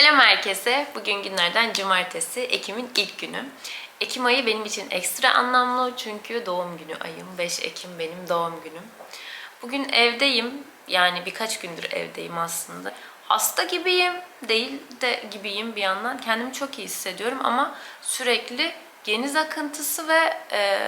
herkese. Bugün günlerden cumartesi, Ekim'in ilk günü. Ekim ayı benim için ekstra anlamlı çünkü doğum günü ayım. 5 Ekim benim doğum günüm. Bugün evdeyim. Yani birkaç gündür evdeyim aslında. Hasta gibiyim, değil de gibiyim bir yandan. Kendimi çok iyi hissediyorum ama sürekli geniz akıntısı ve e,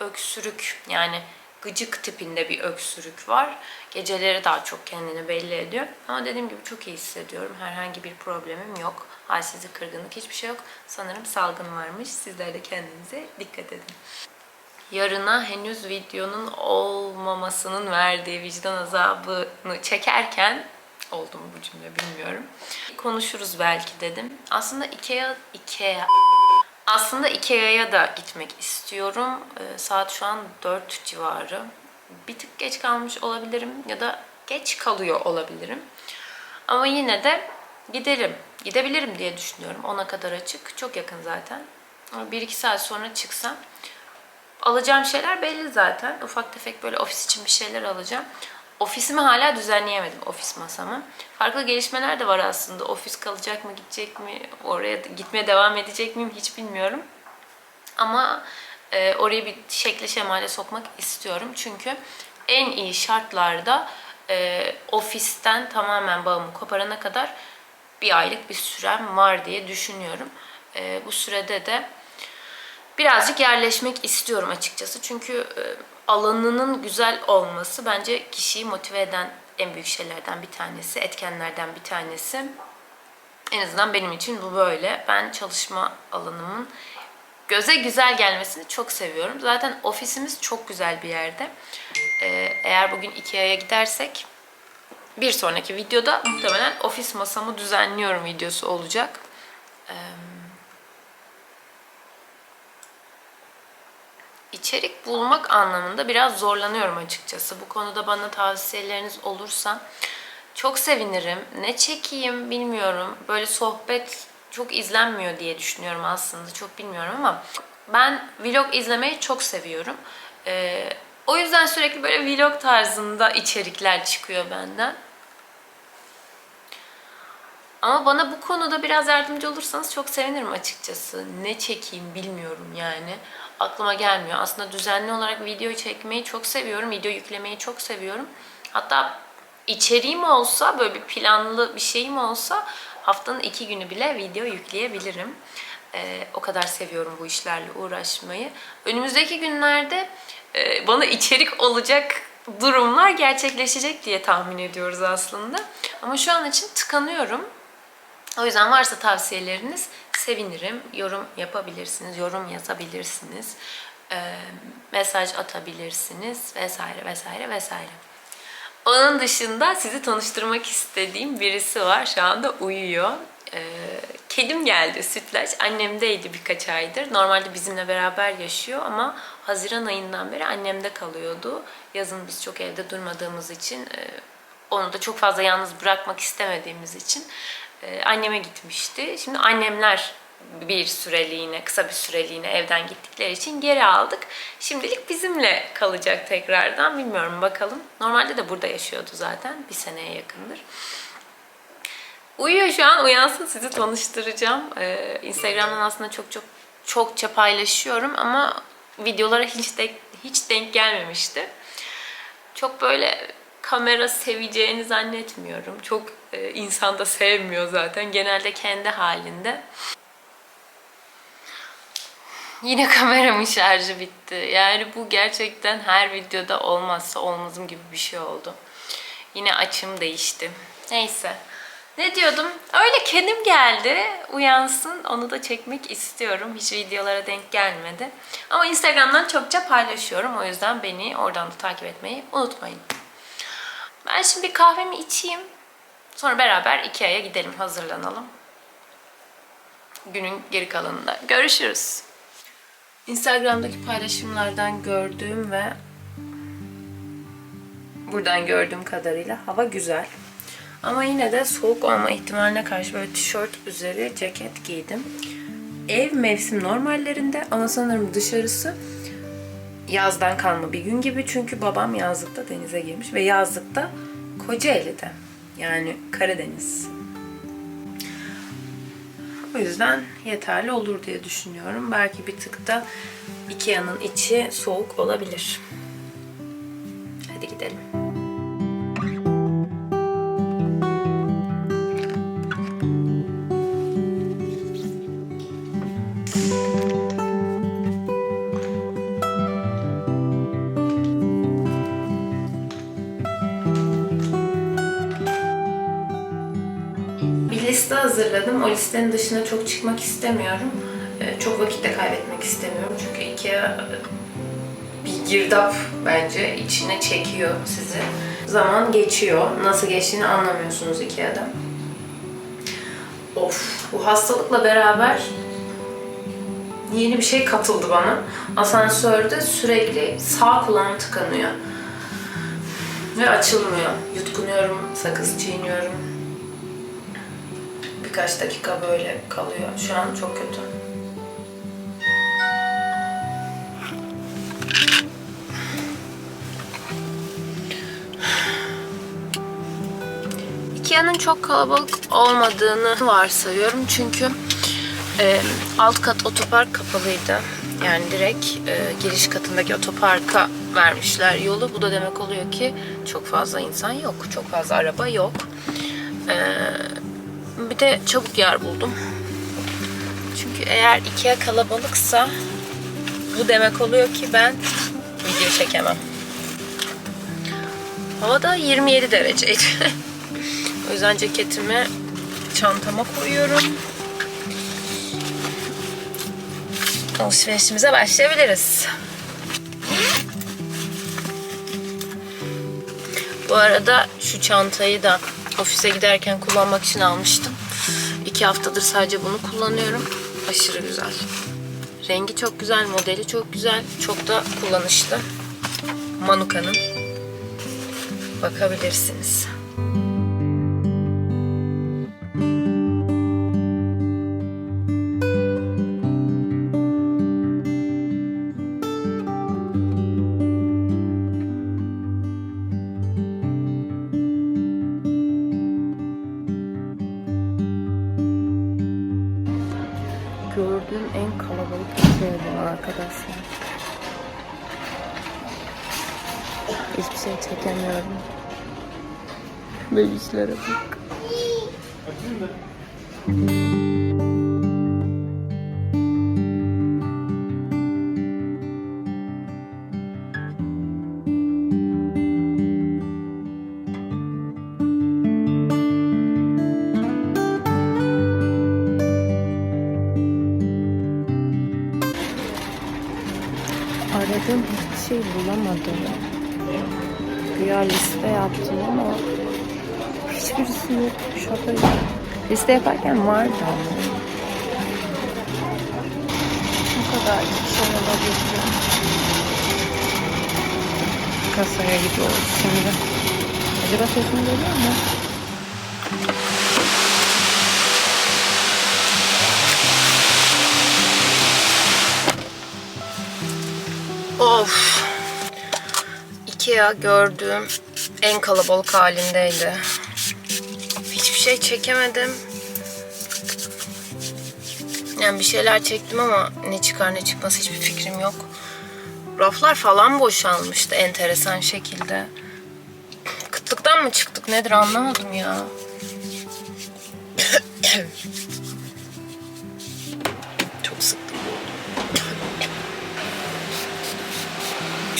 öksürük yani gıcık tipinde bir öksürük var. Geceleri daha çok kendini belli ediyor. Ama dediğim gibi çok iyi hissediyorum. Herhangi bir problemim yok. Halsizlik, kırgınlık hiçbir şey yok. Sanırım salgın varmış. Sizler de kendinize dikkat edin. Yarına henüz videonun olmamasının verdiği vicdan azabını çekerken oldu mu bu cümle bilmiyorum. Konuşuruz belki dedim. Aslında Ikea, Ikea aslında Ikea'ya da gitmek istiyorum. Ee, saat şu an 4 civarı. Bir tık geç kalmış olabilirim ya da geç kalıyor olabilirim. Ama yine de giderim. Gidebilirim diye düşünüyorum. Ona kadar açık. Çok yakın zaten. Ama 1-2 saat sonra çıksam alacağım şeyler belli zaten. Ufak tefek böyle ofis için bir şeyler alacağım. Ofisimi hala düzenleyemedim, ofis masamı. Farklı gelişmeler de var aslında. Ofis kalacak mı, gidecek mi, oraya gitmeye devam edecek miyim hiç bilmiyorum. Ama e, orayı bir şekle şemale sokmak istiyorum. Çünkü en iyi şartlarda e, ofisten tamamen bağımı koparana kadar bir aylık bir sürem var diye düşünüyorum. E, bu sürede de birazcık yerleşmek istiyorum açıkçası. Çünkü e, alanının güzel olması bence kişiyi motive eden en büyük şeylerden bir tanesi, etkenlerden bir tanesi. En azından benim için bu böyle. Ben çalışma alanımın göze güzel gelmesini çok seviyorum. Zaten ofisimiz çok güzel bir yerde. Ee, eğer bugün Ikea'ya gidersek bir sonraki videoda muhtemelen ofis masamı düzenliyorum videosu olacak. Ee, içerik bulmak anlamında biraz zorlanıyorum açıkçası. Bu konuda bana tavsiyeleriniz olursa çok sevinirim. Ne çekeyim bilmiyorum. Böyle sohbet çok izlenmiyor diye düşünüyorum aslında. Çok bilmiyorum ama ben vlog izlemeyi çok seviyorum. Ee, o yüzden sürekli böyle vlog tarzında içerikler çıkıyor benden. Ama bana bu konuda biraz yardımcı olursanız çok sevinirim açıkçası. Ne çekeyim bilmiyorum yani. Aklıma gelmiyor. Aslında düzenli olarak video çekmeyi çok seviyorum. Video yüklemeyi çok seviyorum. Hatta içeriğim olsa, böyle bir planlı bir şeyim olsa haftanın iki günü bile video yükleyebilirim. Ee, o kadar seviyorum bu işlerle uğraşmayı. Önümüzdeki günlerde e, bana içerik olacak durumlar gerçekleşecek diye tahmin ediyoruz aslında. Ama şu an için tıkanıyorum. O yüzden varsa tavsiyeleriniz sevinirim. Yorum yapabilirsiniz, yorum yazabilirsiniz, e, mesaj atabilirsiniz vesaire vesaire vesaire. Onun dışında sizi tanıştırmak istediğim birisi var. Şu anda uyuyor. E, kedim geldi Sütlaç. Annemdeydi birkaç aydır. Normalde bizimle beraber yaşıyor ama Haziran ayından beri annemde kalıyordu. Yazın biz çok evde durmadığımız için e, onu da çok fazla yalnız bırakmak istemediğimiz için e, anneme gitmişti. Şimdi annemler bir süreliğine, kısa bir süreliğine evden gittikleri için geri aldık. Şimdilik bizimle kalacak tekrardan. Bilmiyorum bakalım. Normalde de burada yaşıyordu zaten. Bir seneye yakındır. Uyuyor şu an. Uyansın sizi tanıştıracağım. Ee, Instagram'dan aslında çok çok çokça paylaşıyorum ama videolara hiç denk, hiç denk gelmemişti. Çok böyle kamera seveceğini zannetmiyorum. Çok e, insan da sevmiyor zaten. Genelde kendi halinde. Yine kameramın şarjı bitti. Yani bu gerçekten her videoda olmazsa olmazım gibi bir şey oldu. Yine açım değişti. Neyse. Ne diyordum? Öyle kedim geldi. Uyansın. Onu da çekmek istiyorum. Hiç videolara denk gelmedi. Ama Instagram'dan çokça paylaşıyorum. O yüzden beni oradan da takip etmeyi unutmayın. Ben şimdi bir kahvemi içeyim. Sonra beraber Ikea'ya gidelim, hazırlanalım. Günün geri kalanında görüşürüz. Instagram'daki paylaşımlardan gördüğüm ve buradan gördüğüm kadarıyla hava güzel. Ama yine de soğuk olma ihtimaline karşı böyle tişört üzeri ceket giydim. Ev mevsim normallerinde ama sanırım dışarısı yazdan kalma bir gün gibi. Çünkü babam yazlıkta denize girmiş ve yazlıkta Kocaeli'de. Yani Karadeniz. O yüzden yeterli olur diye düşünüyorum. Belki bir tık da Ikea'nın içi soğuk olabilir. Hadi gidelim. O listenin dışına çok çıkmak istemiyorum. Ee, Çok vakit de kaybetmek istemiyorum. Çünkü Ikea e, bir girdap bence. içine çekiyor sizi. Zaman geçiyor. Nasıl geçtiğini anlamıyorsunuz Ikea'da. Of, bu hastalıkla beraber yeni bir şey katıldı bana. Asansörde sürekli sağ kulağım tıkanıyor. Ve açılmıyor. Yutkunuyorum, sakız çiğniyorum. Birkaç dakika böyle kalıyor. Şu an çok kötü. Ikea'nın çok kalabalık olmadığını varsayıyorum çünkü e, alt kat otopark kapalıydı. Yani direkt e, giriş katındaki otoparka vermişler yolu. Bu da demek oluyor ki çok fazla insan yok, çok fazla araba yok. E, bir de çabuk yer buldum. Çünkü eğer Ikea kalabalıksa bu demek oluyor ki ben video çekemem. Hava da 27 dereceydi. o yüzden ceketimi çantama koyuyorum. Alışverişimize başlayabiliriz. Bu arada şu çantayı da ofise giderken kullanmak için almıştım. İki haftadır sadece bunu kullanıyorum. Aşırı güzel. Rengi çok güzel, modeli çok güzel. Çok da kullanışlı. Manuka'nın. Bakabilirsiniz. Arkadaşlar. Hiçbir şey çekemiyorum. Bebişlere bak. Aradığım hiçbir şey bulamadım. Güya liste yaptım ama hiçbirisi yok. Şaka gibi. Liste yaparken vardı ama. Bu kadar şey olabilir. Kasaya gidiyoruz şimdi. Acaba sesim geliyor mu? Ikea gördüğüm en kalabalık halindeydi. Hiçbir şey çekemedim. Yani bir şeyler çektim ama ne çıkar ne çıkmaz hiçbir fikrim yok. Raflar falan boşalmıştı enteresan şekilde. Kıtlıktan mı çıktık nedir anlamadım ya.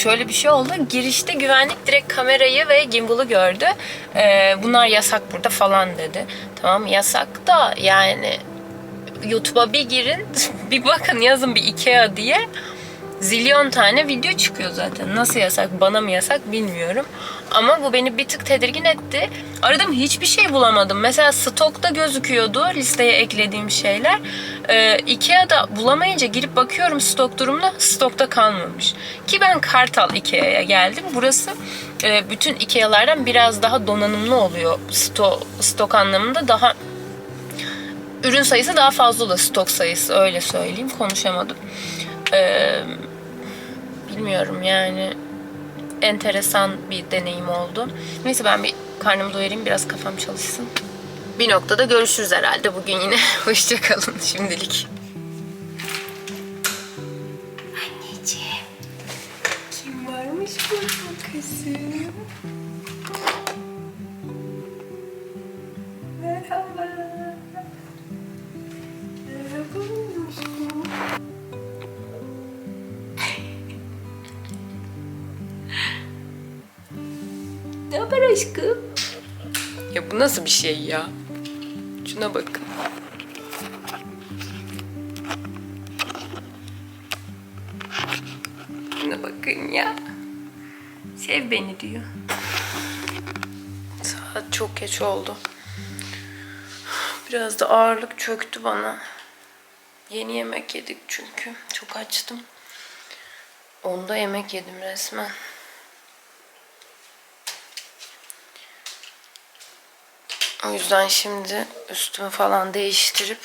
Şöyle bir şey oldu. Girişte güvenlik direkt kamerayı ve gimbal'ı gördü. Ee, bunlar yasak burada falan dedi. Tamam yasak da yani YouTube'a bir girin bir bakın yazın bir Ikea diye zilyon tane video çıkıyor zaten. Nasıl yasak bana mı yasak bilmiyorum. Ama bu beni bir tık tedirgin etti. Aradım hiçbir şey bulamadım. Mesela stokta gözüküyordu listeye eklediğim şeyler. Ee, Ikea'da bulamayınca girip bakıyorum stok durumuna stokta kalmamış. Ki ben Kartal Ikea'ya geldim. Burası e, bütün Ikea'lardan biraz daha donanımlı oluyor. Stok, stok anlamında daha ürün sayısı daha fazla oluyor stok sayısı öyle söyleyeyim konuşamadım. Ee, bilmiyorum yani enteresan bir deneyim oldu. Neyse ben bir karnımı doyurayım biraz kafam çalışsın. Bir noktada görüşürüz herhalde bugün yine. Hoşçakalın şimdilik. Anneciğim. Kim varmış burada kızım? Aşkım? Ya bu nasıl bir şey ya? Şuna bakın. Şuna bakın ya. Sev beni diyor. Saat çok geç oldu. Biraz da ağırlık çöktü bana. Yeni yemek yedik çünkü. Çok açtım. Onda yemek yedim resmen. O yüzden şimdi üstümü falan değiştirip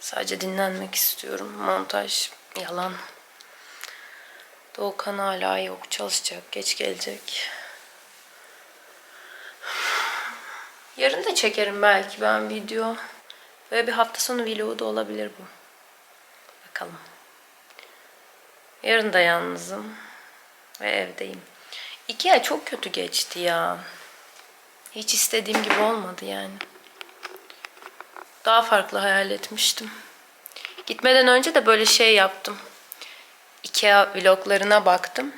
sadece dinlenmek istiyorum. Montaj yalan. Doğukan hala yok. Çalışacak. Geç gelecek. Yarın da çekerim belki ben video. Ve bir hafta sonu vlogu da olabilir bu. Bakalım. Yarın da yalnızım. Ve evdeyim. İki ay çok kötü geçti ya. Hiç istediğim gibi olmadı yani. Daha farklı hayal etmiştim. Gitmeden önce de böyle şey yaptım. Ikea vloglarına baktım.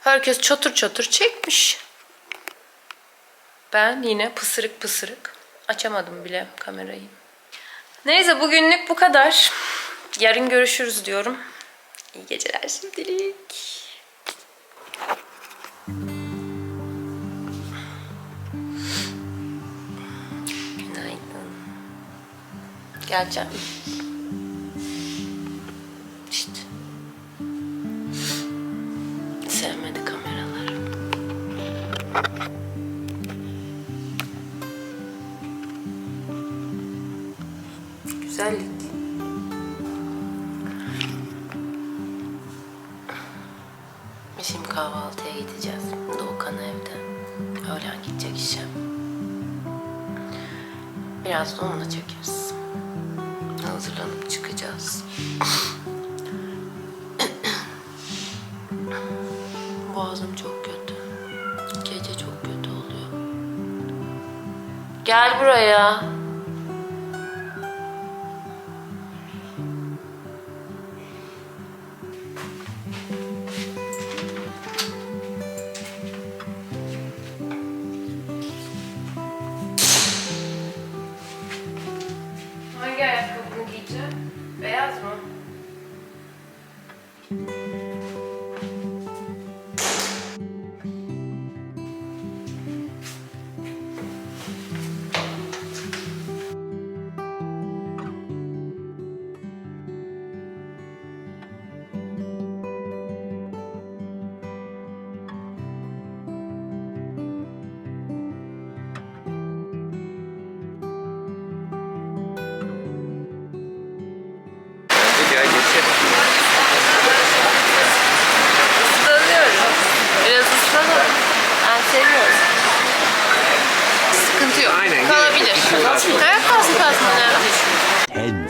Herkes çatır çatır çekmiş. Ben yine pısırık pısırık. Açamadım bile kamerayı. Neyse bugünlük bu kadar. Yarın görüşürüz diyorum. İyi geceler şimdilik. Günaydın. Geleceğim. İşte. Sevmedi kameraları. Güzellik. Şimdi kahvaltıya gideceğiz. Doğukan evde. Öğlen gidecek işe. Biraz da onunla çekeriz. Hazırlanıp çıkacağız. Boğazım çok kötü. Gece çok kötü oluyor. Gel buraya.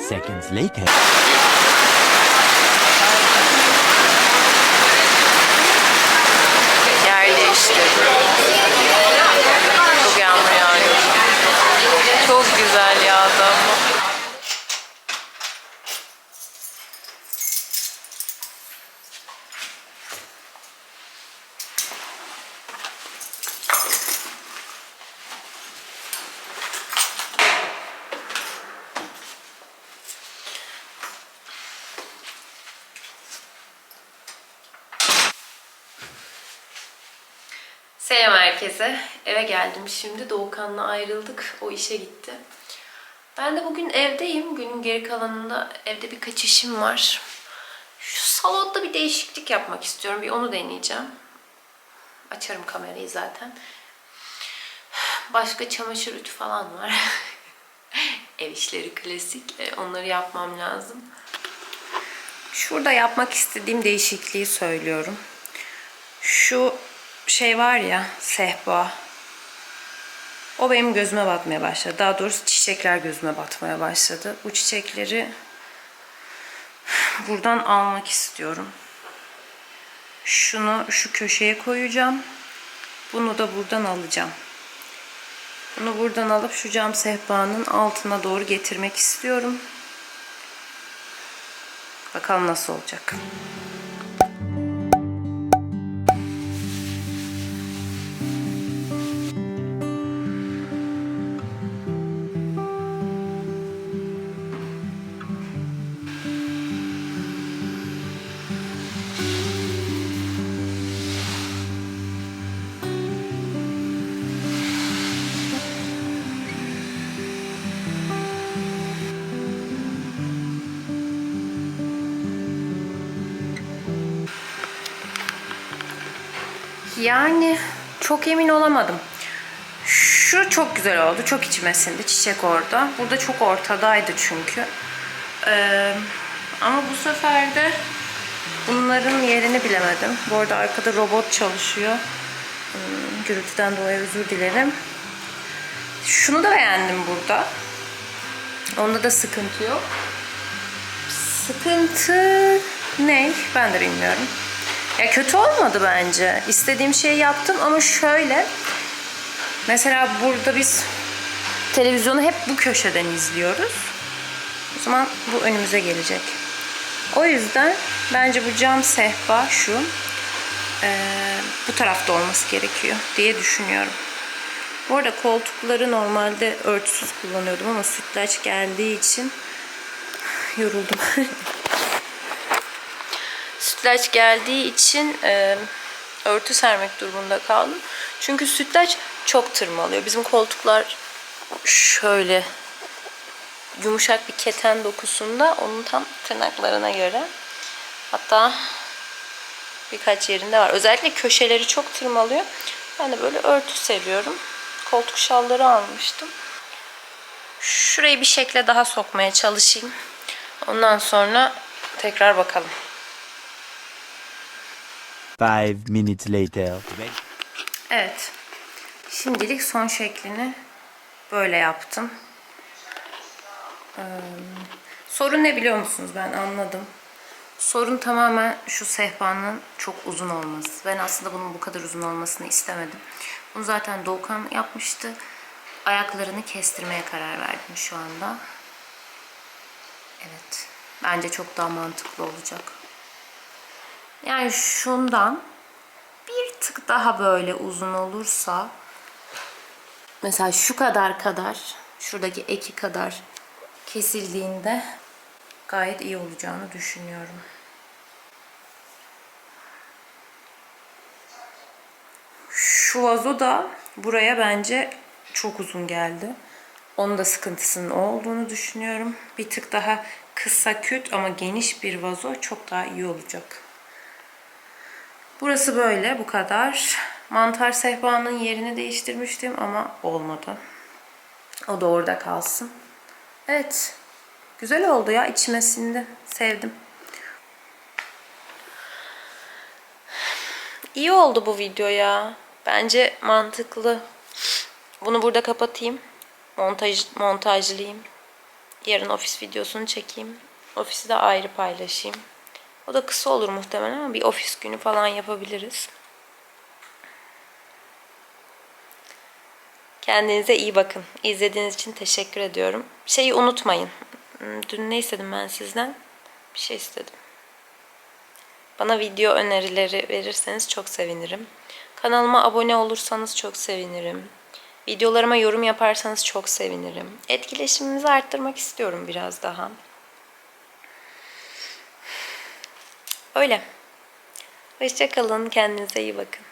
Seconds later. Selam herkese. Eve geldim şimdi. Doğukan'la ayrıldık. O işe gitti. Ben de bugün evdeyim. Günün geri kalanında evde birkaç işim var. Şu salonda bir değişiklik yapmak istiyorum. Bir onu deneyeceğim. Açarım kamerayı zaten. Başka çamaşır ütü falan var. Ev işleri klasik. E, Onları yapmam lazım. Şurada yapmak istediğim değişikliği söylüyorum. Şu şey var ya sehpa. O benim gözüme batmaya başladı. Daha doğrusu çiçekler gözüme batmaya başladı. Bu çiçekleri buradan almak istiyorum. Şunu şu köşeye koyacağım. Bunu da buradan alacağım. Bunu buradan alıp şu cam sehpanın altına doğru getirmek istiyorum. Bakalım nasıl olacak. Yani çok emin olamadım. Şu çok güzel oldu. Çok içime sindi. Çiçek orada. Burada çok ortadaydı çünkü. Ee, ama bu sefer de bunların yerini bilemedim. Bu arada arkada robot çalışıyor. Hmm, Gürültüden dolayı özür dilerim. Şunu da beğendim burada. Onda da sıkıntı yok. Sıkıntı ne? Ben de bilmiyorum. Ya kötü olmadı bence. İstediğim şeyi yaptım ama şöyle. Mesela burada biz televizyonu hep bu köşeden izliyoruz. O zaman bu önümüze gelecek. O yüzden bence bu cam sehpa şu eee, bu tarafta olması gerekiyor diye düşünüyorum. Bu arada koltukları normalde örtüsüz kullanıyordum ama sütlaç geldiği için yoruldum. sütlaç geldiği için e, örtü sermek durumunda kaldım. Çünkü sütlaç çok tırmalıyor. Bizim koltuklar şöyle yumuşak bir keten dokusunda onun tam tırnaklarına göre. Hatta birkaç yerinde var. Özellikle köşeleri çok tırmalıyor. Ben de böyle örtü seviyorum. Koltuk şalları almıştım. Şurayı bir şekle daha sokmaya çalışayım. Ondan sonra tekrar bakalım. Five minutes later. Evet. Şimdilik son şeklini böyle yaptım. Ee, sorun ne biliyor musunuz? Ben anladım. Sorun tamamen şu sehpanın çok uzun olması. Ben aslında bunun bu kadar uzun olmasını istemedim. Bunu zaten Doğukan yapmıştı. Ayaklarını kestirmeye karar verdim şu anda. Evet. Bence çok daha mantıklı olacak. Yani şundan bir tık daha böyle uzun olursa mesela şu kadar kadar şuradaki eki kadar kesildiğinde gayet iyi olacağını düşünüyorum. Şu vazo da buraya bence çok uzun geldi. Onun da sıkıntısının o olduğunu düşünüyorum. Bir tık daha kısa küt ama geniş bir vazo çok daha iyi olacak. Burası böyle bu kadar. Mantar sehpanın yerini değiştirmiştim ama olmadı. O da orada kalsın. Evet. Güzel oldu ya. içime sindi. Sevdim. İyi oldu bu video ya. Bence mantıklı. Bunu burada kapatayım. Montaj, montajlayayım. Yarın ofis videosunu çekeyim. Ofisi de ayrı paylaşayım. O da kısa olur muhtemelen ama bir ofis günü falan yapabiliriz. Kendinize iyi bakın. İzlediğiniz için teşekkür ediyorum. Şeyi unutmayın. Hmm, Dün ne istedim ben sizden? Bir şey istedim. Bana video önerileri verirseniz çok sevinirim. Kanalıma abone olursanız çok sevinirim. Videolarıma yorum yaparsanız çok sevinirim. Etkileşimimizi arttırmak istiyorum biraz daha. Öyle. Hoşçakalın. Kendinize iyi bakın.